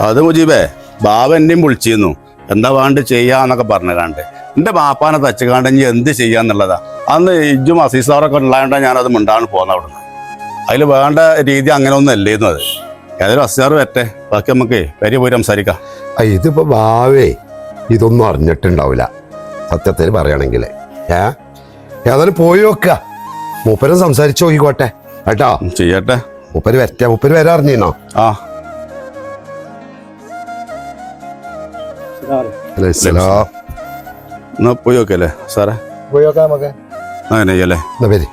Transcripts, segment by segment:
അത് മുജീബേ ബാബ എന്നെയും വിളിച്ചിരുന്നു. എന്താ വേണ്ട ചെയ്യാന്നൊക്കെ പറഞ്ഞു കണ്ട് എന്റെ ബാപ്പാനെ തച്ചുകാണ്ട് ഇനി എന്ത് ചെയ്യാന്നുള്ളതാ അന്ന് ഇജ്ജും അസീസാറൊക്കെ ഉണ്ടായതുകൊണ്ടാണ് ഞാനത് മിണ്ടാണ് പോകുന്നത് അവിടുന്ന്. അതിൽ വേണ്ട രീതി അങ്ങനെ ഒന്നും അല്ലേന്നു അത്. ഏതായാലും അസീസാറ് വരട്ടെ. ബാക്കി നമുക്ക് വരി പോയി സംസാരിക്കാം. ഇതിപ്പോ ബാവേ ഇതൊന്നും അറിഞ്ഞിട്ടുണ്ടാവില്ല. സത്യത്തിൽ പറയുകയാണെങ്കിൽ. ഏ? ഏതായാലും പോയി നോക്ക മൂപ്പരും സംസാരിച്ചു നോക്കിക്കോട്ടെ. കേട്ടോ? ചെയ്യട്ടെ. മൂപ്പര് വരട്ടെ. മൂപ്പര് വരാറിഞ്ഞോ ആ. അലൈഹിസ്സലാം. എന്നാ പോയി നോക്കല്ലേ സാറേ? പോയി നോക്കാം നമുക്ക് അങ്ങനെ ചെയ്യല്ലേ എന്നാ വരി.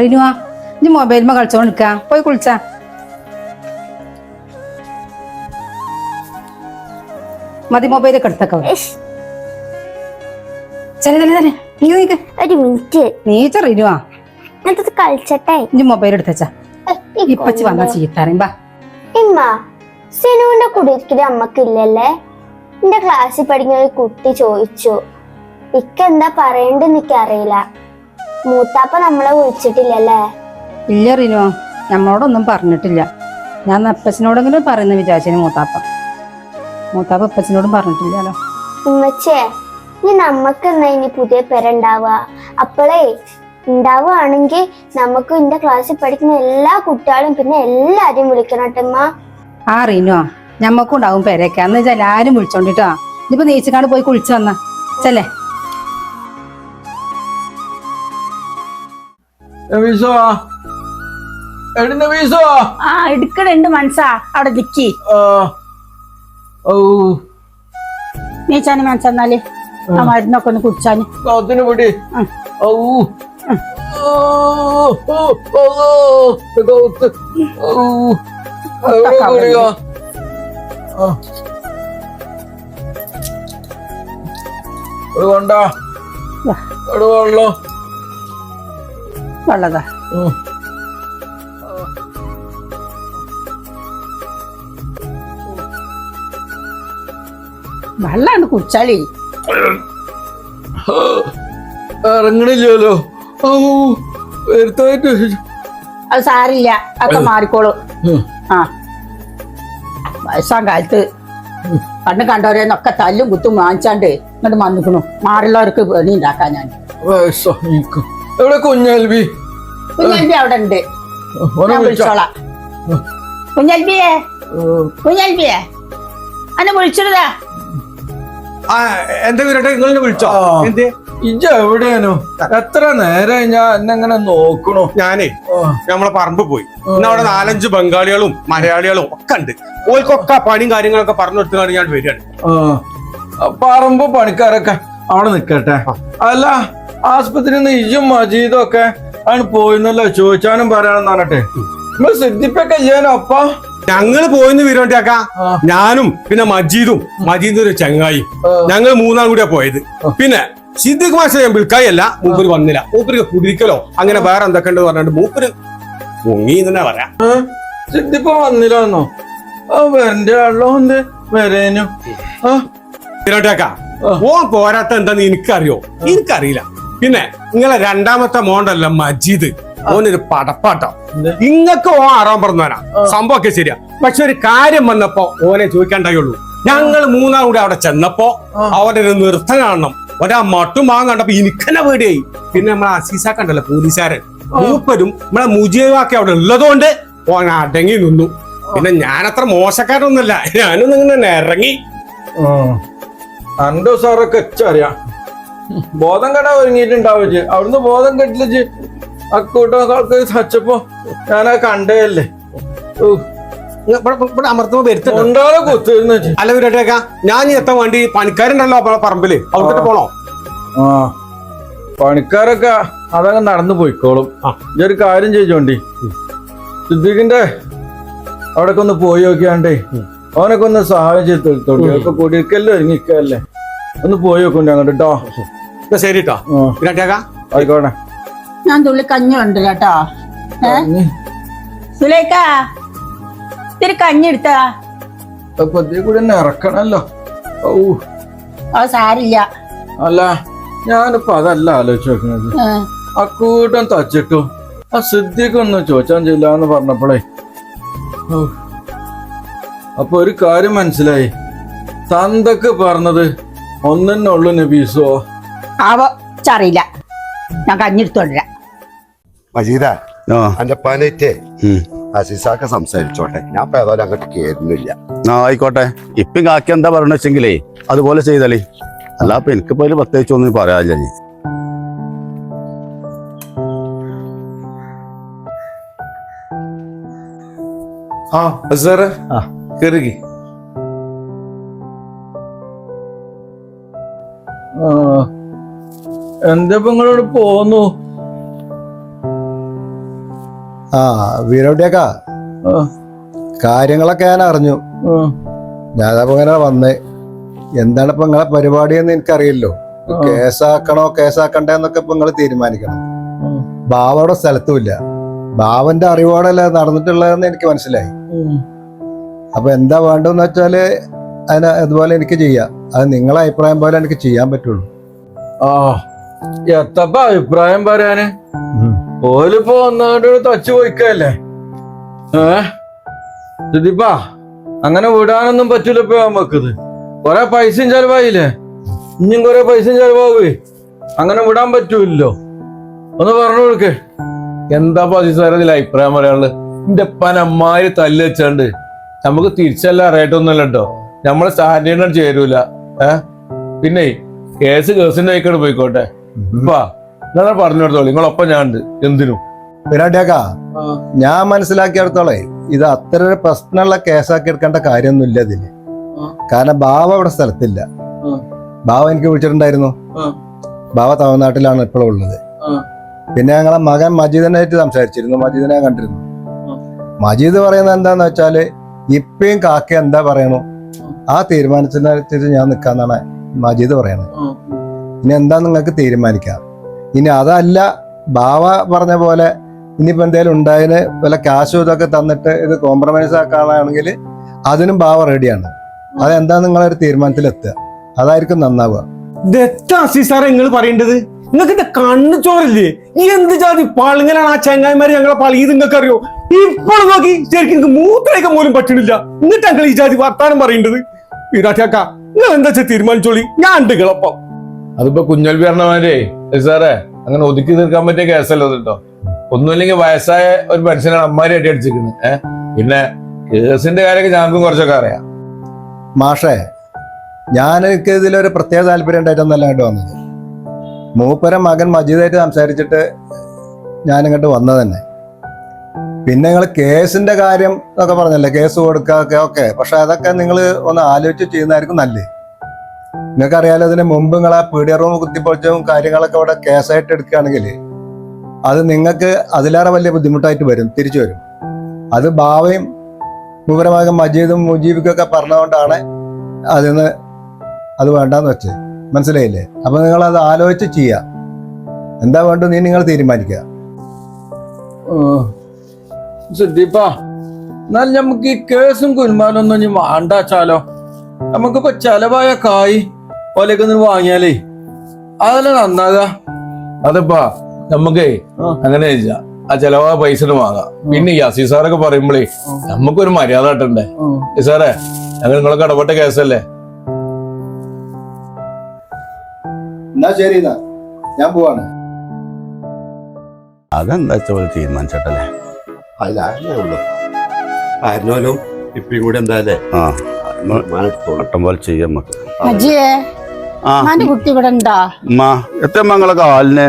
റിനുവാ ഇനി മൊബൈലിമ കളിച്ചോണ്ട് നിൽക്ക. പോയി കുളിച്ചാ. മതി മൊബൈലൊക്കെ എടുത്തേക്ക ചെല നീ നീക്ക്. ഒരു മിനിറ്റ്. നീച്ച റിനുവാ. ഞാനത് കളിച്ചട്ടെ. ഇനി മൊബൈൽ എടുത്തച്ചാ ഇപ്പച്ചി വന്നാ ചീത്തറിയും ബാ. ഇമ്മ. സിനുവിന്റെ കുടിയിരിക്കൽ അമ്മക്കില്ലല്ലേ? എന്റെ ക്ലാസ്സിൽ പഠിക്കുന്ന ഒരു കുട്ടി ചോദിച്ചു ഇക്ക എന്താ പറയണ്ടെന്ന് എനിക്കറിയില്ല മൂത്താപ്പ നമ്മളെ വിളിച്ചിട്ടില്ലല്ലേ? ഇല്ല റിനോ. നമ്മളോടൊന്നും പറഞ്ഞിട്ടില്ല. ഞാൻ അപ്പച്ചനോടെങ്കിലും പറയുന്ന വിചാരിച്ചു മൂത്താപ്പ. മൂത്താപ്പ അപ്പച്ചനോടും പറഞ്ഞിട്ടില്ലല്ലോ. ഉമ്മച്ചേ ഇനി നമ്മക്ക് എന്നാ ഇനി പുതിയ പെര അപ്പോഴേ അപ്പോളേ ഉണ്ടാവുകയാണെങ്കിൽ നമുക്ക് എന്റെ ക്ലാസ്സിൽ പഠിക്കുന്ന എല്ലാ കുട്ടികളും പിന്നെ എല്ലാരെയും വിളിക്കണം കേട്ടമ്മ ആ റീനോ ഞമ്മക്കും ഉണ്ടാവും പെരയൊക്കെ. അന്ന് വെച്ചാൽ എല്ലാരും വിളിച്ചോണ്ടിട്ടോ. ഇനിയിപ്പോ നീച്ചക്കാട് പോയി കുളിച്ചു വന്ന. ചെല്ലേ. ആ എടുക്കണുണ്ട് മനസ്സാ. അവിടെ നിക്കി. മനസ്സെന്നാൽ ആ. മരുന്നൊക്കെ ഒന്ന് കുടിച്ചാന്. ഓ, കൊണ്ട. വെള്ളം വെള്ളതാ. വെള്ളാണ് കുടിച്ചാളി ഇറങ്ങണില്ലല്ലോ. അത് സാരില്ല. അതൊക്കെ മാറിക്കോളൂ. ആ. വയസ്സാം കാലത്ത് കണ്ണ് കണ്ടവരെന്നൊക്കെ തല്ലും കുത്തും വാങ്ങിച്ചാണ്ട് ഇങ്ങോട്ട് വന്നിക്കണു. മാറുള്ളവർക്ക് പണി ഉണ്ടാക്കാൻ ഞാൻ. എവിടെ കുഞ്ഞൽവി കുഞ്ഞൽബി അവിടെ ഉണ്ട്. ഞാൻ വിളിച്ചോ. വിളിച്ചോളാം. കുഞ്ഞൽബിയെ? കുഞ്ഞൽബിയെ? അന്നെ വിളിച്ചിടുതാ. ആ എന്താ വിരട്ടെ നിങ്ങളെ വിളിച്ചോ. എന്ത്? ഇജ്ജ എവിടെയാനോ? എത്ര നേരം ഞാൻ എന്നെങ്ങനെ നോക്കണോ? ഞാനേ നമ്മളെ പറമ്പ് പോയി. പിന്നെ അവിടെ നാലഞ്ച് ബംഗാളികളും മലയാളികളും ഒക്കെ ഉണ്ട്. ഓൽക്കൊക്കെ പണിയും കാര്യങ്ങളൊക്കെ പറഞ്ഞു കൊടുത്തു ഞാൻ വരികയാണ്. പറമ്പ് പണിക്കാരൊക്കെ അവിടെ നിക്കട്ടെ. അല്ല ആസ്പത്രിയിൽ നിന്ന് ഇജും മജീദും ഒക്കെ ആണ് പോയിന്നല്ലോ ചോദിച്ചാനും പറയാനെന്ന് പറഞ്ഞിട്ടെ. നമ്മൾ സിദ്ധിപ്പൊക്കെ ചെയ്യാനോ അപ്പ? ഞങ്ങൾ പോയിന്ന് വിരോട്ടിയാക്ക ഞാനും പിന്നെ മജീദും മജീദിന്റെ ഒരു ചങ്ങായി. ഞങ്ങൾ ഞങ്ങൾ മൂന്നാം കൂടിയാ പോയത്. പിന്നെ സിദ്ദിഖ് മാഷ ഞാൻ വിൽക്കായല്ല മൂപ്പര് വന്നില്ല. മൂപ്പര് കുടിക്കലോ അങ്ങനെ വേറെ എന്തൊക്കെ ഉണ്ട് പറഞ്ഞിട്ട് മൂപ്പര് മുങ്ങി തന്നെ പറയാ. സിദ്ധിപ്പോ വന്നില്ലാന്നോ? വരന്റെ ആളോ എന്ത് വരേനു. ഓൻ പോരാത്ത എന്താന്ന് എനിക്കറിയോ? എനിക്കറിയില്ല. പിന്നെ നിങ്ങളെ രണ്ടാമത്തെ മോണ്ടല്ല മജീദ്. ഓനൊരു പടപ്പാട്ടോ. നിങ്ങൾക്ക് ഓ ഓൻ ആറാൻ പറഞ്ഞവനാ. സംഭവമൊക്കെ ശരിയാ. പക്ഷെ ഒരു കാര്യം വന്നപ്പോ ഓനെ ചോദിക്കാണ്ടായുള്ളൂ. ഞങ്ങൾ മൂന്നാം കൂടി അവിടെ ചെന്നപ്പോ അവിടെ ഒരു നൃത്തം കാണണം ഒരാ മട്ടും മാങ്ങ കണ്ടപ്പോ എനിക്കെന്നെ പേടിയായി. പിന്നെ നമ്മളെ അസീസാക്കണ്ടല്ലോ പോലീസുകാരൻ. മൂപ്പരും നമ്മളെ മുജീവാക്കി അവിടെ ഉള്ളതുകൊണ്ട് ഓൻ അടങ്ങി നിന്നു. പിന്നെ ഞാൻ അത്ര മോശക്കാരൊന്നുമല്ല ഞാനൊന്നും ഇങ്ങനെ ഇറങ്ങി. അന്റെ സാറൊക്കെ അറിയാം ബോധം കടാ ഒരുങ്ങിയിട്ടുണ്ടാവില്ല അവിടുന്ന് ബോധം കെട്ടിലിച്ച് ആൾക്കാർ സച്ചപ്പോ ഞാനത് കണ്ടേയല്ലേ ഓ, ഇവിടെ അമർത്തുമ്പോ വരുത്തുണ്ടോ. അല്ല വിരട്ടേക്കാ ഞാൻ ഈ എത്താൻ വേണ്ടി പണിക്കാരുണ്ടല്ലോ പറമ്പിൽ. അവിടേക്ക് പോണോ? പണിക്കാരൊക്കെ അതങ്ങ് നടന്നു പോയിക്കോളും. ഇതൊരു കാര്യം ചെയ്തോണ്ടി. സിദ്ദീഖിന്റെ അവിടൊക്കെ ഒന്ന് പോയി നോക്കിയാണ്ടേ. അവനൊക്കെ ഒന്ന് സഹായം ചെയ്ത് തീർത്തോണ്ടി. ഒക്കെ കുടിക്കല്ലേ ഒരുങ്ങിക്കല്ലേ. ഒന്ന് പോയി നോക്കണ്ടേ അങ്ങോട്ട് കേട്ടോ ശരി കേട്ടോ ആയിക്കോട്ടെ. ഞാൻ തുള്ളി കഞ്ഞുണ്ട് കേട്ടോ ഇനി സുലേക്ക ഇത്തിരി കഞ്ഞി എടുത്താ അപ്പൊ ഇതേ കൂടി തന്നെ ഇറക്കണല്ലോ. ഔ. അത് സാരില്ല. അല്ല ഞാനിപ്പോ അതല്ല ആലോചിച്ച് നോക്കുന്നത് ആ. കൂട്ടം തച്ചിട്ടു. ആ സിദ്ധിക്കൊന്നും ചോദിച്ചാൻ ചെല്ലാന്ന് പറഞ്ഞപ്പോഴേ ഓ. അപ്പൊ ഒരു കാര്യം മനസ്സിലായി. തന്തക്ക് പറഞ്ഞത് ഒന്നെന്നെ ഉള്ളു നബീസോ? ആവോ ചറിയില്ല. ഞാൻ കഞ്ഞെടുത്തോണ്ടിരാ മജീദ ആ. എന്റെ പനേറ്റേ ഉം. അസീസാക്ക സംസാരിച്ചോട്ടെ. ഞാൻ ഇപ്പൊ ഏതായാലും അങ്ങോട്ട് കയറുന്നില്ല ആ ആയിക്കോട്ടെ. ഇപ്പം കാക്കി എന്താ പറയണ വെച്ചെങ്കിലേ അതുപോലെ ചെയ്തളി അല്ല അപ്പൊ എനിക്കിപ്പോ അതിൽ പ്രത്യേകിച്ച് ഒന്നും പറയാനില്ല നീ ആ സാറേ ആ. കയറി എന്താ ഇപ്പൊ നിങ്ങളോട് പോന്നു ആ വീരോട്ടിയൊക്കെ കാര്യങ്ങളൊക്കെ ഞാൻ അറിഞ്ഞു. ഞാനപ്പോ ഇങ്ങനെ വന്നേ. എന്താണ് ഇപ്പൊ നിങ്ങളെ പരിപാടി എന്ന് എനിക്കറിയില്ലോ കേസാക്കണോ കേസാക്കണ്ടെന്നൊക്കെ ഇപ്പൊ നിങ്ങൾ തീരുമാനിക്കണം. ബാബയുടെ ബാവയുടെ സ്ഥലത്തുമില്ല. ബാവന്റെ അറിവോടല്ല നടന്നിട്ടുള്ളതെന്ന് എനിക്ക് മനസ്സിലായി. അപ്പൊ എന്താ വേണ്ടതെന്ന് വെച്ചാൽ അതിന് അതുപോലെ എനിക്ക് ചെയ്യാം. അത് നിങ്ങളെ അഭിപ്രായം പോലെ എനിക്ക് ചെയ്യാൻ പറ്റുള്ളൂ. ആ. എത്തപ്പ അഭിപ്രായം പറയാന്? ഓലിപ്പോ ഒന്നാണ്ട് തച്ചു പോയിക്കല്ലേ? ഏ? ഇതിപ്പാ അങ്ങനെ വിടാനൊന്നും പറ്റൂല ഇപ്പൊ നമുക്കിത് കൊറേ പൈസയും ചെലവായില്ലേ? ഇനിയും കൊറേ പൈസയും ചെലവാകുവേ അങ്ങനെ വിടാൻ പറ്റൂല്ലോ ഒന്ന് പറഞ്ഞു കൊടുക്കേ. എന്താ പതിസാര ഇതിൽ അഭിപ്രായം പറയാനുള്ളത്? എന്റെ പനമാര് തല്ല് വെച്ചാണ്ട് നമുക്ക് തിരിച്ചല്ല അറിയട്ടൊന്നുമല്ല കേട്ടോ നമ്മളെ സ്റ്റാൻഡേർഡിനും ചേരൂല. ഏ? പിന്നെ കേസ് കേസിന്റെ വഴിക്കോട് പോയിക്കോട്ടെ. ഇപ്പാ നിങ്ങൾ പറഞ്ഞു കൊടുത്തോളൂ നിങ്ങളൊപ്പം ഞാൻ ഉണ്ട് എന്തിനും വീരോട്ടിയൊക്കെ ഞാൻ മനസ്സിലാക്കിയെടുത്തോളെ ഇത് അത്ര ഒരു പ്രശ്നമുള്ള കേസാക്കി എടുക്കേണ്ട കാര്യമൊന്നും ഇല്ല ഇതിൽ കാരണം ബാവ അവിടെ സ്ഥലത്തില്ല. ബാവ എനിക്ക് വിളിച്ചിട്ടുണ്ടായിരുന്നു. ബാവ തമിഴ്നാട്ടിലാണ് ഇപ്പോഴും ഉള്ളത്. പിന്നെ ഞങ്ങളെ മകൻ മജീദനായിട്ട് സംസാരിച്ചിരുന്നു. മജീദിനെ കണ്ടിരുന്നു. മജീദ് പറയുന്നത് എന്താന്ന് വെച്ചാൽ ഇപ്പയും കാക്ക എന്താ പറയണു? ആ തീരുമാനത്തിനനുസരിച്ച് ഞാൻ നിൽക്കാന്നാണ് മജീദ് പറയണത്. ഇനി എന്താ നിങ്ങൾക്ക് തീരുമാനിക്കാം. ഇനി അതല്ല ബാവ പറഞ്ഞ പോലെ ഇനിയിപ്പോൾ എന്തെങ്കിലും ഉണ്ടായതിന് വല്ല കാശും ഇതൊക്കെ തന്നിട്ട് ഇത് കോംപ്രമൈസ് ആക്കാനാണെങ്കിൽ അതിനും ബാവ റെഡിയാണ് അതെന്താ നിങ്ങളൊരു തീരുമാനത്തിലെത്തുക? അതായിരിക്കും നന്നാവുക. ഇതെത്താ സാറേ നിങ്ങൾ പറയേണ്ടത്? നിങ്ങൾക്ക് എന്റെ കണ്ണു ചോറില്ലേ? ഈ എന്ത് ജാതി പാളിങ്ങനാണ് ആ ചങ്ങായിമാര് ഞങ്ങളെ പളി? ഇത് നിങ്ങൾക്ക് അറിയോ ഇപ്പോൾ നോക്കി ശരിക്കും നിങ്ങൾക്ക് മൂത്രയൊക്കെ പോലും പറ്റണില്ല. എന്നിട്ട് ഞങ്ങൾ ഈ ജാതി വർത്താനം പറയേണ്ടത്? വിരാട്ടിയാക്ക നിങ്ങൾ എന്താ വെച്ചാൽ തീരുമാനിച്ചോളി? ഞാൻ ഉണ്ട് കിളപ്പം അതിപ്പോ കുഞ്ഞൽബി പറഞ്ഞമാരേ സാറേ അങ്ങനെ ഒതുക്കി തീർക്കാൻ പറ്റിയ കേസല്ല കേട്ടോ ഒന്നുമില്ലെങ്കിൽ വയസ്സായ ഒരു മനുഷ്യനാണ് അമ്മാരി അടി അടിച്ചിരിക്കുന്നത്. ഏഹ് പിന്നെ കേസിന്റെ കാര്യമൊക്കെ ഞങ്ങൾക്കും കുറച്ചൊക്കെ അറിയാം. മാഷേ ഞാൻ ഇതിലൊരു പ്രത്യേക താല്പര്യം ഉണ്ടായിട്ടൊന്നല്ല ഇങ്ങോട്ട് വന്നത്. മൂപ്പര മകൻ മജീദായിട്ട് സംസാരിച്ചിട്ട് ഞാൻ ഇങ്ങോട്ട് വന്നത് തന്നെ. പിന്നെ നിങ്ങൾ കേസിന്റെ കാര്യം എന്നൊക്കെ പറഞ്ഞല്ലേ? കേസ് കൊടുക്കുക ഓക്കെ പക്ഷെ അതൊക്കെ നിങ്ങൾ ഒന്ന് ആലോചിച്ച് ചെയ്യുന്നതായിരിക്കും നല്ലത്. നിങ്ങൾക്കറിയാലോ അതിന് മുമ്പ് നിങ്ങൾ ആ പീഡിയ റൂം കുത്തിപ്പൊളിച്ചും കാര്യങ്ങളൊക്കെ അവിടെ കേസായിട്ട് എടുക്കുകയാണെങ്കിൽ അത് നിങ്ങൾക്ക് അതിലേറെ വലിയ ബുദ്ധിമുട്ടായിട്ട് വരും തിരിച്ചു വരും. അത് ഭാവയും വിവരമാകും മജീദും മുജീബിക്കൊക്കെ പറഞ്ഞുകൊണ്ടാണ് അതിന്ന് അത് വേണ്ടാന്ന് വെച്ച് മനസ്സിലായില്ലേ? അപ്പൊ നിങ്ങൾ അത് ആലോചിച്ച് ചെയ്യുക. എന്താ വേണ്ടത് നീ നിങ്ങൾ തീരുമാനിക്കുക. സിദ്ദീപ്പാ നമുക്ക് ഈ കേസും കുൽമാനൊന്നും ഇനി വേണ്ടാച്ചാലോ? നമുക്കിപ്പോ ചെലവായ കായ് ഓലൊക്കെ ഒന്ന് വാങ്ങിയാലേ. അതല്ല നന്നാകാ. അതിപ്പാ നമുക്കേ. അങ്ങനെ ആ ചെലവാ പൈസ വാങ്ങാം. പിന്നെ ഈ അസീസാറൊക്കെ പറയുമ്പോഴേ നമുക്കൊരു മര്യാദ ഇട്ടണ്ടേ സാറേ ഞങ്ങൾ നിങ്ങളൊക്കെ ഇടപെട്ട കേസല്ലേ? എന്നാ ശരി ഞാൻ പോവാണ്. അതെന്താ ചോദ്യം തീരുമാനിച്ചട്ടല്ലേ? അതിലാരേ ഉള്ളു. ആയിരുന്നാലും ഇപ്പം കൂടെ എന്തായാലേ? ആ. വട്ടം പോലെ ചെയ്യാം നമുക്ക്. അജിയേ. ആ. മാന്റെ കുട്ടി ഇവിടെ ഉണ്ടാ? ഉമ്മ എത്ര മങ്ങളെ കാലിന്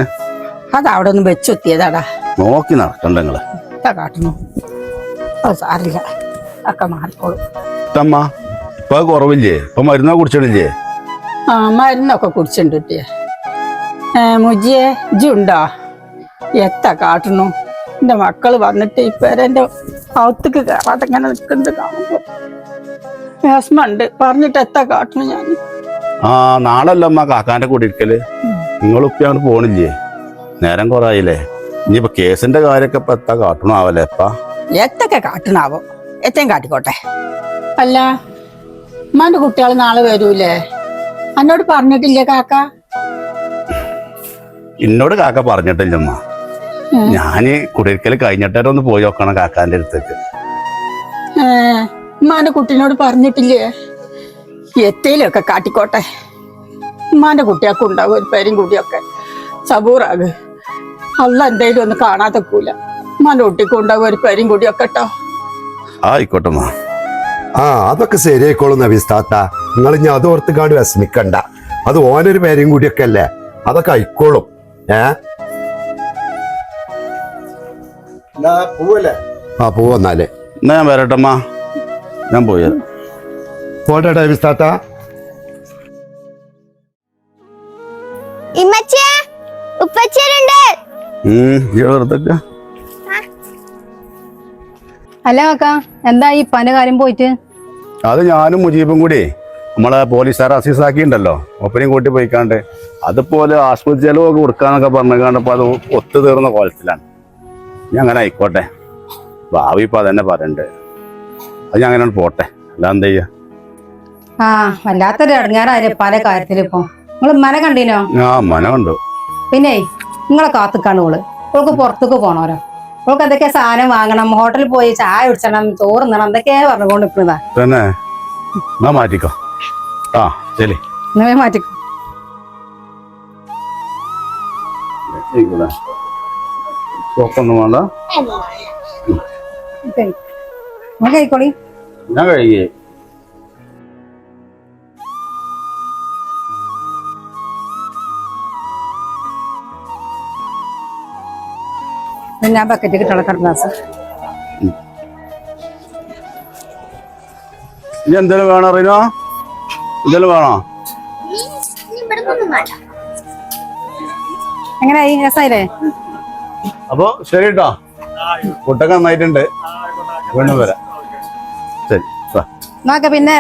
അത് അവിടെ ഒന്ന് വെച്ചെത്തിയതാടാ. നോക്കി നടക്കണ്ട നിങ്ങൾ. എന്താ കാട്ടുന്നു. അത് സാരില്ല. ഒക്കെ മാറിക്കോളും. ഇത്തമ്മ ഇപ്പൊ കുറവില്ലേ? ഇപ്പൊ മരുന്നാ കുടിച്ചിട്ടില്ലേ? ആ മരുന്നൊക്കെ കുടിച്ചിട്ടുണ്ട് കുട്ടിയെ ഏ മുജിയെ ഇജ്ജ് ഉണ്ടോ? എത്ത കാട്ടുന്നു. എന്റെ മക്കൾ വന്നിട്ട് ഇപ്പൊ എന്റെ അകത്തേക്ക് കയറാതെ ഇങ്ങനെ നിൽക്കുന്നത് കാണുമ്പോ വിഷമുണ്ട് പറഞ്ഞിട്ട് എത്ത കാട്ടുന്നു ഞാൻ ആ നാളല്ല അമ്മ കാക്കാന്റെ കൂടെ ഇരിക്കൽ നിങ്ങൾ ഇപ്പൊ അങ്ങോട്ട് പോണില്ലേ? നേരം കുറായില്ലേ ഇനിയിപ്പൊ കേസിന്റെ കാര്യമൊക്കെ ഇപ്പൊ എത്താ കാട്ടണാവല്ലേ ഇപ്പ? എത്തൊക്കെ കാട്ടണാവോ എത്തേം കാട്ടിക്കോട്ടെ. അല്ല ഉമ്മാന്റെ കുട്ടികൾ നാളെ വരൂലേ? അന്നോട് പറഞ്ഞിട്ടില്ലേ കാക്ക? എന്നോട് കാക്ക പറഞ്ഞിട്ടില്ലമ്മ ഞാൻ കുടിയിരിക്കൽ കഴിഞ്ഞിട്ടേ ഒന്ന് പോയി നോക്കണം കാക്കാന്റെ അടുത്തേക്ക്. ഏ ഉമ്മാന്റെ കുട്ടീനോട് പറഞ്ഞിട്ടില്ലേ? എത്തേലൊക്കെ കാട്ടിക്കോട്ടെ. ഉമ്മാന്റെ കുട്ടിയൊക്കെ ഉണ്ടാവും ഒരു പേരും കൂടിയൊക്കെ. സബൂറാക് അല്ല എന്തേലും ഒന്ന് കാണാതെക്കൂല ഉമ്മാന്റെ കുട്ടിക്കും ഉണ്ടാവും ഒരു പേരും കൂടിയൊക്കെ കേട്ടോ ആയിക്കോട്ടെ മാ ആ അതൊക്കെ ശരിയായിക്കോളും നബീസ്താത്ത നിങ്ങൾ ഇനി അത് ഓർത്തുകാണ്ട് വിഷമിക്കണ്ട. അത് ഓനൊരു പേരും കൂടിയൊക്കെ അല്ലേ? അതൊക്കെ ആയിക്കോളും. ഏ? പൂവല്ലേ പോവല്ലേ? ആ പോവന്നാലേ എന്നാ ഞാൻ വരട്ടമ്മ ഞാൻ പോയത് പോട്ടെ നബീസ്താത്ത ഇമ്മച്ചേ ഉപ്പച്ചരുണ്ട് അല്ല കാക്ക എന്താ ഈ പന കാര്യം പോയിട്ട്? അത് ഞാനും മുജീബും കൂടി നമ്മളെ പോലീസുകാർ അസീസാക്കിണ്ടല്ലോ ഒപ്പനെയും കൂട്ടി പോയിക്കാണ്ട്. അതുപോലെ ആശുപത്രി ചെലവൊക്കെ കൊടുക്കാന്നൊക്കെ പറഞ്ഞു അപ്പൊ അത് ഒത്തു തീർന്ന കോലത്തിലാണ്. ഞാൻ അങ്ങനെ ആയിക്കോട്ടെ. ഭാവി ഇപ്പൊ അതന്നെ പറയണ്ട്. അത് ഞാൻ അങ്ങനെ പോട്ടെ. അല്ല എന്താ ചെയ്യാ? ആ വല്ലാത്തൊരു ഇടങ്ങാറായ പല കാര്യത്തിലും ഇപ്പൊ നിങ്ങൾ മന കണ്ടീനോ ആ മന കണ്ടു പിന്നെ നിങ്ങളെ കാത്തുക്കാണ് ഓൾ ഓൾക്ക് പുറത്തേക്ക് പോണോരോ ഓൾക്ക് എന്തൊക്കെ സാധനം വാങ്ങണം ഹോട്ടലിൽ പോയി ചായ കുടിച്ചണം ചോറ് തിന്നണം എന്തൊക്കെയാ പറഞ്ഞുകൊണ്ട് നിൽക്കുന്നതാ തന്നെ എന്നാ മാറ്റിക്കോ ആ ശരി ഇന്നവേ മാറ്റിക്കോ സോപ്പൊന്നും വേണ്ട ഞാൻ കഴിക്കോളി ഞാൻ പിന്നെ ഞാൻ ബക്കറ്റ് കിട്ടുള്ള കടലാസ് ഇനി എന്തേലും വേണോ റീനോ? എന്തേലും വേണോ? എങ്ങനെയായി രസായില്ലേ? അപ്പൊ ശരി കേട്ടോ ഫുഡൊക്കെ നന്നായിട്ടുണ്ട്. വീണ്ടും വരാം. ശരി. നോക്ക പിന്നെ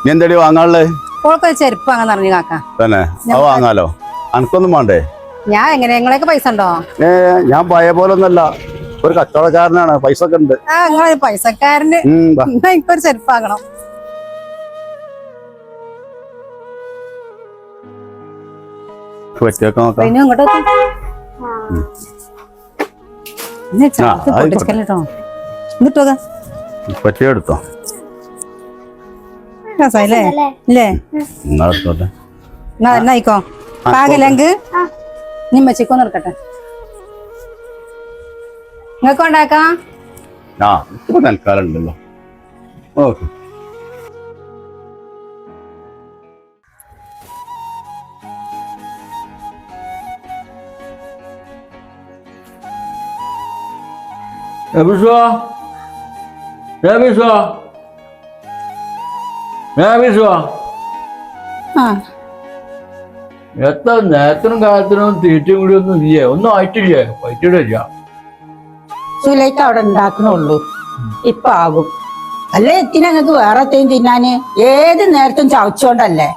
ഇനി എന്തടി വാങ്ങാനുള്ളത് ഓൾക്ക് ചെരുപ്പ് അങ്ങനെ പറഞ്ഞു കാക്ക. തന്നെ. അത് വാങ്ങാലോ. അനക്കൊന്നും വേണ്ടേ? ഞാൻ എങ്ങനെ? നിങ്ങളൊക്കെ പൈസ ഉണ്ടോ? ഏ ഞാൻ പഴയ പോലെ ഒന്നല്ല ഒരു കച്ചവടക്കാരനാണ്. പൈസ ഒക്കെ ഉണ്ട് ആ നിങ്ങളെ പൈസക്കാരന് എനിക്കൊരു ചെരുപ്പാകണം പറ്റിയൊക്കെ നോക്കാം. പിന്നെ ഇങ്ങോട്ട്. പൊട്ടിച്ചിക്കല്ലോ എന്നിട്ടോ പറ്റിയെടുത്തോ രസമായില്ലേ ഇല്ലേ? എന്നാ എന്നായിക്കോ പാകലെങ്ക് നിമ്മച്ചിക്കൊന്ന് എടുക്കട്ടെ നിങ്ങൾക്ക് ഉണ്ടാക്കാം ആ ഇപ്പൊ തൽക്കാലം ഉണ്ടല്ലോ ഓക്കെ എത്ര നേരത്തിനും കാലത്തിനും തീറ്റയും കൂടി ഒന്നും ഇല്ലേ? ഒന്നും ആയിട്ടില്ലേ? പറ്റിയിട്ടില്ല. സുലൈക്ക് അവിടെ ഉണ്ടാക്കണുള്ളൂ. ഇപ്പൊ ആകും. അല്ല എത്തിന ഞങ്ങൾക്ക് വേറെ എത്തേം തിന്നാന്? ഏത് നേരത്തും ചവച്ചോണ്ടല്ലേ?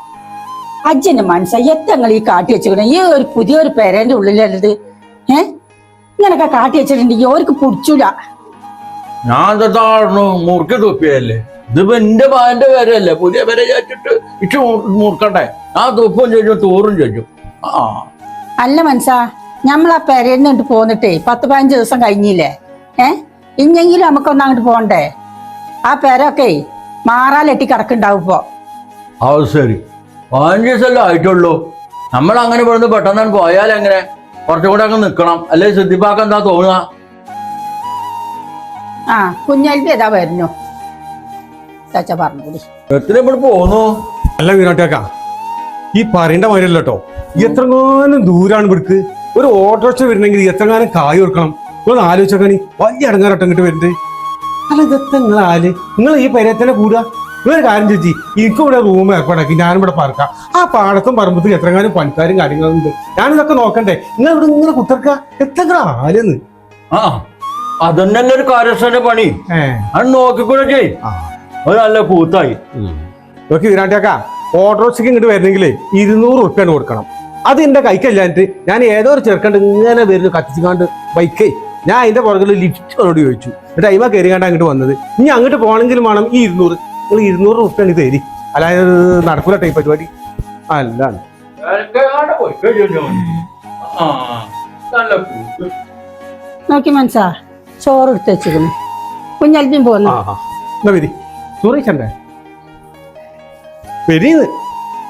അജ്ജന്റെ മനസ്സ എത്തങ്ങൾ ഈ കാട്ടി വെച്ചിരിക്കണ? ഈ ഒരു പുതിയൊരു പെരേന്റെ ഉള്ളിലല്ലത്. ഏ? ഇങ്ങനൊക്കെ കാട്ടി വെച്ചിട്ടുണ്ടെങ്കിൽ ഓർക്ക് പിടിച്ചൂല. ഞാൻ മുറുക്കി തുപ്പിയല്ലേ ഇതിപ്പോ എന്റെ ബാന്റെ പേരല്ലേ പുതിയ പേരെ ചേച്ചിട്ട് ഇച്ചു മുറുക്കട്ടെ ആ തുപ്പും ചോദിച്ചു തോറും ചോദിച്ചു ആ അല്ല മനസ്സാ നമ്മൾ ആ പെരയിൽ നിന്നിട്ട് പോന്നിട്ടേ പത്ത് പതിനഞ്ച് ദിവസം കഴിഞ്ഞില്ലേ? ഏ? ഇഞ്ഞെങ്കിലും നമുക്കൊന്ന് അങ്ങോട്ട് പോണ്ടേ? ആ പെരൊക്കെ മാറാലെട്ടി കിടക്കുണ്ടാവും ഇപ്പോ. അത് ശരി. പതിനഞ്ച് ദിവസമല്ലേ ആയിട്ടുള്ളൂ? നമ്മൾ അങ്ങനെ ഇവിടുന്ന് പെട്ടെന്ന് പോയാൽ എങ്ങനെ? കുറച്ചും കൂടെ അങ്ങ് നിക്കണം. അല്ലെ സിദ്ധിപ്പാക്ക് എന്താ തോന്നുക? ആ കുഞ്ഞാലിപ്പി ഏതാ വരുന്നു? എത്ര ഇവിടെ പോന്നു അല്ല വീണോട്ടേക്ക ഈ പറയേണ്ട മാതിരല്ലോ കേട്ടോ എത്രങ്ങാനും ദൂരാണ് ഇവിടുക്ക്. ഒരു ഓട്ടോറിക്ഷ വരണമെങ്കിൽ എത്രങ്ങാനും കായ് ഓർക്കണം നിങ്ങൾ ആലോചിച്ചോക്കാണി വലിയ അടങ്ങാറട്ടം ഇങ്ങോട്ട് വരുന്നത്. അല്ല ഇതൊക്കെ നിങ്ങൾ ആൽ? നിങ്ങൾ ഈ പരിയത്തിനെ കൂടുക നിങ്ങളൊരു കാര്യം ചേച്ചി എനിക്ക് ഇവിടെ റൂം ഏർപ്പാടാക്കി. ഞാനും ഇവിടെ പാർക്കാം. ആ പാടത്തും പറമ്പത്തും എത്രങ്ങാനും പണിക്കാരും കാര്യങ്ങളും ഉണ്ട്. ഞാനിതൊക്കെ നോക്കണ്ടേ? നിങ്ങൾ ഇവിടെ ഇങ്ങനെ കുത്തർക്ക? എത്ര ആലെന്ന്? ആ അതന്നെ ഒരു കാര്യസ്ഥന്റെ പണി. അത് നോക്കിക്കൂടെ ചെയ് ആ. അത് നല്ല കൂത്തായി. നോക്കി വീരാട്ടേക്ക ഓട്ടോറിക്ഷയ്ക്ക് ഇങ്ങോട്ട് വരണമെങ്കിൽ ഇരുന്നൂറ് ഉറുപ്പ്യാണ് കൊടുക്കണം. അത് എന്റെ കൈക്കല്ലാഞ്ഞിട്ട് ഞാൻ ഏതോ ഒരു ചെറുക്കണ്ട് ഇങ്ങനെ വരുന്നു കത്തിച്ചുകാണ്ട് ബൈക്കേ ഞാൻ അതിന്റെ പുറകിൽ ലിഫ്റ്റ് ഓടി ചോദിച്ചു. എന്നിട്ട് അയിമ കയറിക്കാണ്ട് അങ്ങോട്ട് വന്നത്. ഇനി അങ്ങോട്ട് പോകണമെങ്കിലും വേണം ഈ ഇരുന്നൂറ്. നിങ്ങൾ ഇരുന്നൂറ് ഉറുപ്പ്യാണ് ഇത് തരി. അല്ലാതെ നടക്കൂല ടൈപ്പ് പരിപാടി. അല്ല നോക്കി മനസ്സാ ചോറ് എടുത്ത് വെച്ചിരുന്നു പോന്നു. ആ ആ. എന്നാ വരി. ചോറിച്ചണ്ടേ പെരീന്ന്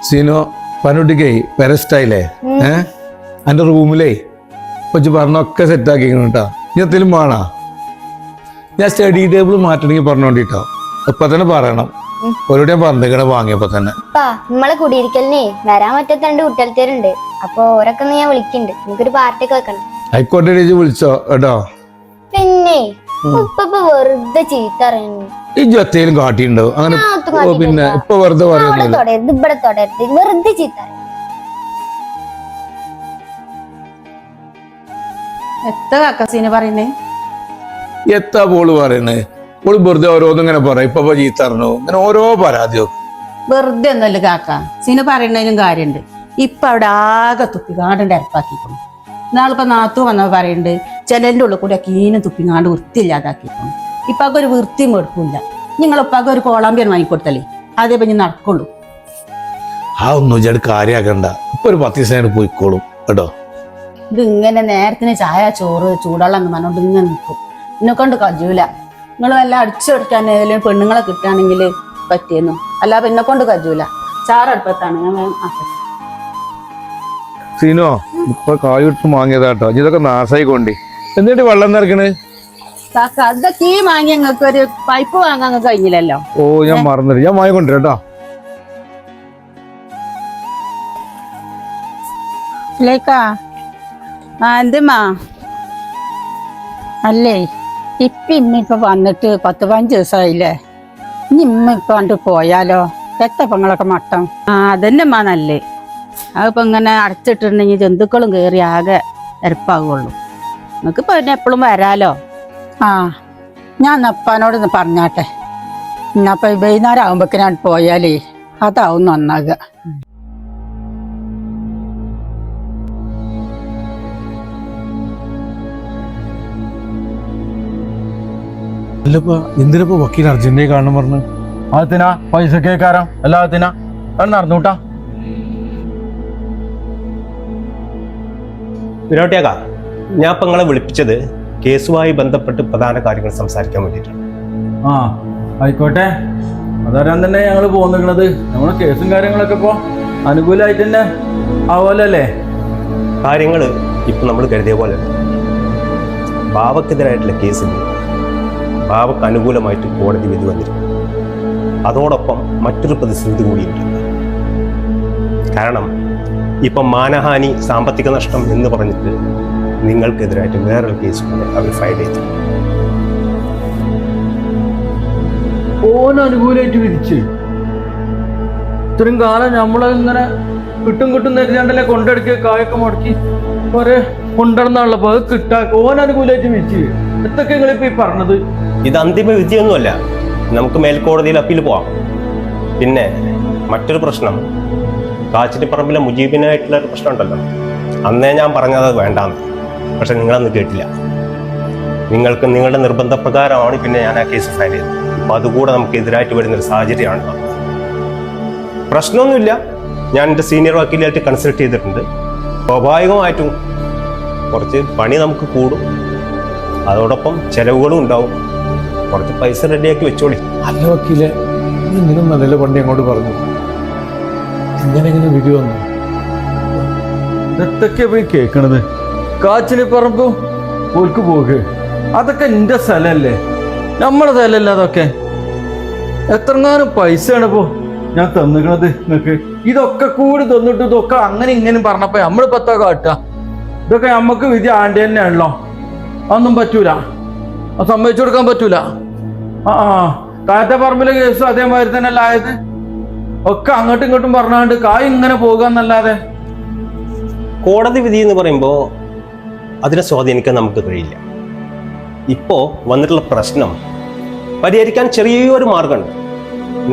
സീനോ പനുട്ടിക്കേ പെരസ്റ്റായില്ലേ ഏ? എന്റെ റൂമിലേ. കൊച്ചു പറഞ്ഞൊക്കെ സെറ്റ് ആക്കിക്കണം കേട്ടോ ഇനി എന്തെങ്കിലും വേണോ? ഞാൻ സ്റ്റഡി ടേബിൾ മാറ്റണമെങ്കിൽ പറഞ്ഞോണ്ടിട്ടോ ഇപ്പൊ തന്നെ പറയണം. ഒരോട് പറഞ്ഞിങ്ങനെ വാങ്ങിയപ്പോ തന്നെ. നമ്മളെ കുടിയിരിക്കലിനെ വരാൻ പറ്റാത്ത രണ്ട് കുട്ടികൾത്തേരുണ്ട്. അപ്പൊ ഓരൊക്കെ ഞാൻ വിളിക്കുന്നുണ്ട് പാർട്ടി പാർട്ടിയൊക്കെ വെക്കണം. ചേച്ചി വിളിച്ചോ കേട്ടോ. പിന്നെ ഉപ്പ ഇപ്പൊ വെറുതെ ചീത്ത അറിയുന്നു ഈ ജത്തയിലും കാട്ടിയിട്ടുണ്ടോ അങ്ങനെ പിന്നെ. ഇപ്പൊ വെറുതെ അവിടെ പറയുന്നില്ല വെറുതെ ചീത്ത എത്ര പോൾ പറയുന്നേ? എത്താ പോൾ പറയണേ ഓൾ വെറുതെ ഓരോന്നും ഇങ്ങനെ പറയാം. ഇപ്പൊ ചീത്ത അറിഞ്ഞു ഇങ്ങനെ ഓരോ പരാതി വെറുതെ ഒന്നുമല്ല കാക്ക. സീന പറയുന്നതിനും കാര്യമുണ്ട്. ഇപ്പൊ അവിടെ ആകെ തുപ്പി തുപ്പിക്കാണ്ട് ഇറപ്പാക്കിക്കണം നാളിപ്പോ നാത്തു വന്നവ പറയുന്നുണ്ട് ചിലന്റെ ഉള്ളിൽ കൂടെ കീനും തുപ്പിങ്ങാണ്ട് വൃത്തിയില്ലാതാക്കിക്കുന്നു ഇപ്പൊ അതൊക്കെ ഒരു വൃത്തിയും എടുക്കില്ല നിങ്ങളിപ്പൊക്കെ ഒരു കോളാമ്പിയൻ വാങ്ങിക്കൊടുത്തല്ലേ അതേ പിന്നെ നടക്കുള്ളൂ. ആ ഒന്നും ചേട്ടൻ കാര്യാക്കണ്ട. ഇപ്പൊ ഒരു പത്ത് ദിവസം പോയിക്കോളും കേട്ടോ. ഇത് ഇങ്ങനെ നേരത്തിന് ചായ ചോറ് ചൂടുവെള്ളം എന്ന് പറഞ്ഞോണ്ട് ഇങ്ങനെ നിൽക്കും എന്നെ കൊണ്ട് കജൂല നിങ്ങൾ വല്ല അടിച്ചു കൊടുക്കാൻ ഏതെങ്കിലും പെണ്ണുങ്ങളെ കിട്ടുകയാണെങ്കിൽ പറ്റിയെന്നു? അല്ല എന്നെ കൊണ്ട് കജൂല ചാറടുപ്പത്താണ് ഞാൻ. സീനോ ഇപ്പൊ കായ് വിട്ട് വാങ്ങിയതാട്ടോ ഇതൊക്കെ നാശായി കൊണ്ടേ എന്നിട്ട് വെള്ളം നിറക്കണ് കാക്ക അതൊക്കെ ഈ വാങ്ങി നിങ്ങൾക്ക് ഒരു പൈപ്പ് വാങ്ങാൻ കഴിഞ്ഞില്ലല്ലോ ഓ ഞാൻ മറന്നിട്ട് ഞാൻ വാങ്ങിക്കൊണ്ടിരാ കേട്ടോ. ലേക്കാ? ആ എന്തുമ്മാ അല്ലേ? ഇപ്പൊ ഇന്നിപ്പൊ വന്നിട്ട് പത്ത് പതിനഞ്ച് ദിവസമായില്ലേ ഇനി ഇമ്മ ഇപ്പൊ കണ്ട് പോയാലോ? എത്തപ്പങ്ങളൊക്കെ മട്ടം ആ അതന്നെ അമ്മ നല്ലേ. അതിപ്പോ ഇങ്ങനെ അടച്ചിട്ടുണ്ടെങ്കിൽ ജന്തുക്കളും കേറി ആകെ എരപ്പാകുള്ളൂ നിങ്ങൾക്ക് പിന്നെ എപ്പോഴും വരാലോ? ആ ഞാൻ നപ്പാനോടൊന്ന് പറഞ്ഞാട്ടെ. എന്നപ്പൊ വൈകുന്നേരം ആകുമ്പോക്കിനാണ് പോയാലേ അതാവും നന്നാകുക അല്ലപ്പോ എന്തിനപ്പോ വക്കീൽ അർജന്റീന കാണണം പറഞ്ഞു? അതിനാ പൈസ കേക്കാരാം എല്ലാത്തിനാ. അത് നടന്നൂട്ടാ. വിനോട്ടിയാക്ക ഞാൻ ഇപ്പൊ നിങ്ങളെ വിളിപ്പിച്ചത് കേസുമായി ബന്ധപ്പെട്ട് പ്രധാന കാര്യങ്ങൾ സംസാരിക്കാൻ വേണ്ടിയിട്ടാണ്. ആ ആയിക്കോട്ടെ. അതറിയാൻ തന്നെ ഞങ്ങൾ പോന്നിക്കണത്? നമ്മൾ കേസും കാര്യങ്ങളൊക്കെ ഇപ്പോൾ അനുകൂലമായിട്ട് തന്നെ ആവുമല്ലേ കാര്യങ്ങൾ ഇപ്പം നമ്മൾ കരുതിയ പോലെ ബാവക്കെതിരായിട്ടുള്ള കേസിൽ ബാവക്ക് അനുകൂലമായിട്ട് കോടതി വിധി വന്നിരിക്കും അതോടൊപ്പം മറ്റൊരു പ്രതിസന്ധി കൂടിയിട്ടുണ്ട് കാരണം ഇപ്പം മാനഹാനി സാമ്പത്തിക നഷ്ടം എന്ന് പറഞ്ഞിട്ട് നിങ്ങൾക്കെതിരായിട്ട് വേറൊരു കേസ് കൂടെ അവർ ഫയൽ ചെയ്തു. ഓൻ അനുകൂലമായിട്ട് വിധിച്ച്. ഇത്രയും കാലം നമ്മളെ ഇങ്ങനെ കിട്ടും കിട്ടും നേരിട്ടാണ്ടല്ലേ കൊണ്ടെടുക്കുക കായൊക്കെ മുടക്കി കുറെ കൊണ്ടുവന്നാണല്ലോ അത് കിട്ടാ ഓൻ അനുകൂലമായിട്ട് വിധിച്ച്. എന്തൊക്കെ നിങ്ങളിപ്പോ ഈ പറഞ്ഞത്. ഇത് അന്തിമ വിധിയൊന്നുമല്ല. നമുക്ക് മേൽക്കോടതിയിൽ അപ്പീൽ പോവാം. പിന്നെ മറ്റൊരു പ്രശ്നം. കാച്ചിരിപ്പറമ്പിലെ മുജീബിനായിട്ടുള്ള ഒരു പ്രശ്നം ഉണ്ടല്ലോ അന്നേ ഞാൻ പറഞ്ഞത് വേണ്ടാന്ന്. പക്ഷെ നിങ്ങളന്ന് കേട്ടില്ല. നിങ്ങൾക്ക് നിങ്ങളുടെ നിർബന്ധപ്രകാരമാണ് പിന്നെ ഞാൻ ആ കേസ് ഫയൽ ചെയ്തത്. അപ്പൊ അതുകൂടെ നമുക്ക് എതിരായിട്ട് വരുന്നൊരു സാഹചര്യമാണ്. പ്രശ്നമൊന്നുമില്ല. ഞാൻ എന്റെ സീനിയർ വക്കീലായിട്ട് കൺസൾട്ട് ചെയ്തിട്ടുണ്ട്. സ്വാഭാവികമായിട്ടും കുറച്ച് പണി നമുക്ക് കൂടും. അതോടൊപ്പം ചെലവുകളും ഉണ്ടാവും. കുറച്ച് പൈസ റെഡിയാക്കി വെച്ചോളി. അല്ല വക്കീലെ ഇങ്ങനെ നല്ല പണ്ടി അങ്ങോട്ട് പറഞ്ഞു. എങ്ങനെ ഇങ്ങനെ വിധി വന്നു ഇതൊക്കെ പോയി കേൾക്കണത് കാച്ചിന് പറമ്പു ഓൽക്ക് പോകെ അതൊക്കെ എന്റെ സ്ഥലല്ലേ? നമ്മളെ സ്ഥലല്ലേ അതൊക്കെ? എത്രങ്ങാനും പൈസയാണ് ഇപ്പോ ഞാൻ തന്നിക്കണത് നിങ്ങക്ക്. ഇതൊക്കെ കൂടി തന്നിട്ട് ഇതൊക്കെ അങ്ങനെ ഇങ്ങനെ പറഞ്ഞപ്പോ നമ്മൾ എത്താ കാട്ടുക ഇതൊക്കെ നമുക്ക് വിധി ആണ്ടി തന്നെയാണല്ലോ അതൊന്നും പറ്റൂല. അത് സമ്മതിച്ചു കൊടുക്കാൻ പറ്റൂല. ആ ആ. പറമ്പിലെ കേസ് അതേമാതിരി തന്നെ അല്ല ആയത്? ഒക്കെ അങ്ങോട്ടും ഇങ്ങോട്ടും പറഞ്ഞാണ്ട് കായ് ഇങ്ങനെ പോകാന്നല്ലാതെ. കോടതി വിധി എന്ന് പറയുമ്പോൾ അതിനെ സ്വാധീനിക്കാൻ നമുക്ക് കഴിയില്ല. ഇപ്പോൾ വന്നിട്ടുള്ള പ്രശ്നം പരിഹരിക്കാൻ ചെറിയൊരു മാർഗമുണ്ട്.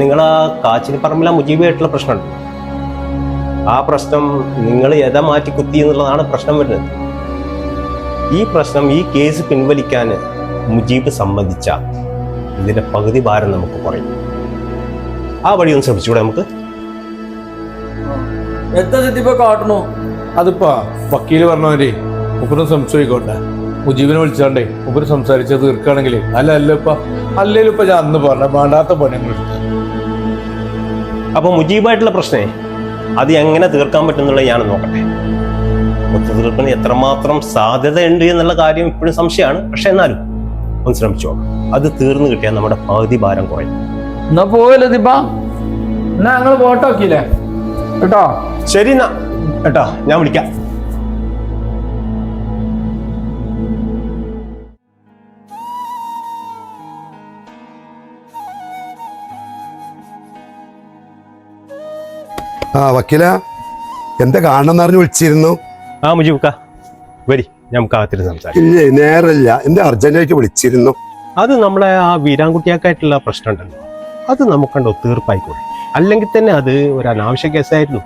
നിങ്ങൾ ആ കാച്ചിന് പറമ്പില മുജീബായിട്ടുള്ള പ്രശ്നമുണ്ട്. ആ പ്രശ്നം നിങ്ങൾ യഥ മാറ്റി കുത്തി എന്നുള്ളതാണ് പ്രശ്നം വരുന്നത്. ഈ പ്രശ്നം ഈ കേസ് പിൻവലിക്കാൻ മുജീബ് സമ്മതിച്ച ഇതിന്റെ പകുതി ഭാരം നമുക്ക് കുറയും. ആ വഴി ഒന്ന് ശ്രമിച്ചുകൂടെ നമുക്ക്? എത്ര ചെത്തിപ്പോ കാട്ടണു? അതിപ്പോ വക്കീൽ പറഞ്ഞവരെ മുപ്പതും സംശയിക്കോട്ടെ. മുജീബിനെ വിളിച്ചാണ്ടേ ഉപരി സംസാരിച്ചത് തീർക്കുകയാണെങ്കിൽ അല്ല അല്ല ഇപ്പ അല്ലേലും ഇപ്പൊ ഞാൻ അന്ന് പറഞ്ഞ വേണ്ടാത്ത പണികൾ അപ്പൊ മുജീബായിട്ടുള്ള പ്രശ്നേ അത് എങ്ങനെ തീർക്കാൻ പറ്റുന്നുള്ളത് ഞാൻ നോക്കട്ടെ ഒത്തുതീർപ്പിന് എത്രമാത്രം സാധ്യതയുണ്ട് എന്നുള്ള കാര്യം ഇപ്പോഴും സംശയമാണ്. പക്ഷെ എന്നാലും ഒന്ന് ശ്രമിച്ചോ. അത് തീർന്നു കിട്ടിയാൽ നമ്മുടെ പകുതി ഭാരം കുറയും. എന്നാ പോയല്ലോ ദിബ എന്നാ ഞങ്ങൾ ഫോട്ടോ ആക്കിയില്ലേ? കേട്ടോ? ശരി എന്നാ. കേട്ടോ ഞാൻ വിളിക്കാം. ആ വക്കീല എന്താ കാണണമെന്ന് അറിഞ്ഞ് വിളിച്ചിരുന്നു? ആ മുജീബക്ക വരി ഞാൻ കാത്തിരുന്ന് സംസാരിക്കാം. ഇല്ലേ നേരല്ല. എന്താ അർജന്റായിട്ട് വിളിച്ചിരുന്നു. അത് നമ്മളെ ആ വീരാൻകുട്ടിയാക്കായിട്ടുള്ള പ്രശ്നം ഉണ്ടല്ലോ അത് നമുക്കുണ്ടോ ഒത്തീർപ്പായിക്കൂടെ അല്ലെങ്കിൽ തന്നെ അത് ഒരു അനാവശ്യ കേസായിരുന്നു.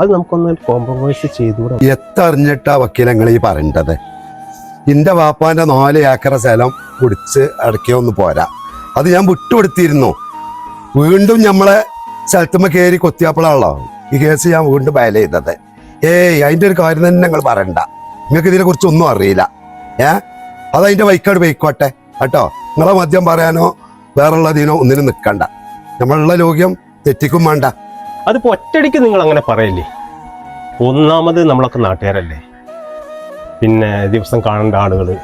അത് നമുക്കൊന്ന് കോംപ്രമൈസ് ചെയ്തുകൂടാ. എത്തറിഞ്ഞിട്ടാ വക്കീലങ്ങൾ ഈ പറയേണ്ടത്? എന്റെ വാപ്പാന്റെ നാല് ഏക്കർ സ്ഥലം കുടിച്ച് അടക്കിയൊന്ന് പോരാ. അത് ഞാൻ വിട്ടുകൊടുത്തിരുന്നു. വീണ്ടും നമ്മളെ സ്ഥലത്തുമ്മ കയറി കൊത്തിയപ്പോഴാണല്ലോ ഈ കേസ് ഞാൻ വീണ്ടും ഫയൽ ചെയ്തത്. ഏയ് അതിന്റെ ഒരു കാര്യം തന്നെ നിങ്ങൾ പറയണ്ട. നിങ്ങൾക്ക് ഇതിനെ കുറിച്ച് ഒന്നും അറിയില്ല. ഏ? അതതിന്റെ വൈക്കാട് പോയിക്കോട്ടെ. കേട്ടോ? നിങ്ങളെ മദ്യം പറയാനോ വേറുള്ളതിനോ ഒന്നിനും നിൽക്കണ്ട. നമ്മളുള്ള ലോക്യം തെറ്റിക്കും വേണ്ട. അതിപ്പോ ഒറ്റടിക്ക് നിങ്ങൾ അങ്ങനെ പറയല്ലേ? ഒന്നാമത് നമ്മളൊക്കെ നാട്ടുകാരല്ലേ? പിന്നെ ദിവസം കാണേണ്ട ആളുകൾ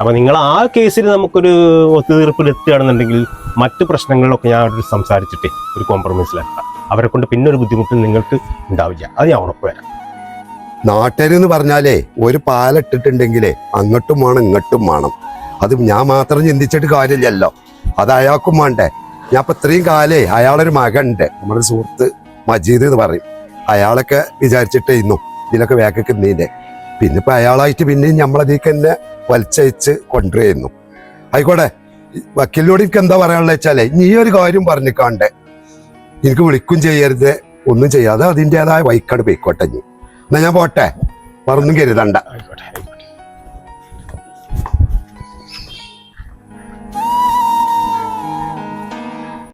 അപ്പൊ നിങ്ങൾ ആ കേസിൽ നമുക്കൊരു ഒത്തുതീർപ്പിൽ എത്തുകയാണെന്നുണ്ടെങ്കിൽ മറ്റു പ്രശ്നങ്ങളിലൊക്കെ ഞാൻ അവരോട് സംസാരിച്ചിട്ട് ഒരു കോംപ്രമൈസിലാക്കാം അവരെ കൊണ്ട് പിന്നെ ഒരു ബുദ്ധിമുട്ടും നിങ്ങൾക്ക് ഉണ്ടാവില്ല. അത് ഞാൻ ഉറപ്പ് വരാം. നാട്ടുകാരെന്ന് പറഞ്ഞാലേ ഒരു പാലിട്ടിട്ടുണ്ടെങ്കിലേ അങ്ങോട്ടും വേണം ഇങ്ങോട്ടും വേണം. അത് ഞാൻ മാത്രം ചിന്തിച്ചിട്ട് കാര്യമില്ലല്ലോ. അത് അയാൾക്കും വേണ്ടേ. ഞാൻ ഇപ്പൊ ഇത്രയും കാലേ അയാളൊരു മകനുണ്ട്. നമ്മുടെ സുഹൃത്ത് മജീദ് എന്ന് പറയും. അയാളൊക്കെ വിചാരിച്ചിട്ടേ ഇന്നും ഇതിലൊക്കെ വേക്കൊക്കെ നീന്റെ പിന്നെ ഇപ്പൊ അയാളായിട്ട് പിന്നെയും നമ്മളതിലേക്ക് തന്നെ വലിച്ചയച്ച് കൊണ്ടുവരുന്നു. ആയിക്കോട്ടെ വക്കീലിനോട് എനിക്ക് എന്താ പറയാനുള്ളത് വെച്ചാലേ നീ ഒരു കാര്യം പറഞ്ഞിക്കാണ്ടേ എനിക്ക് വിളിക്കും ചെയ്യരുത് ഒന്നും ചെയ്യാതെ അതിന്റെതായ വൈക്കാട് പോയിക്കോട്ടെ നീ എന്നാ ഞാൻ പോട്ടെ മറന്നും കരുതണ്ട. ആയിക്കോട്ടെ.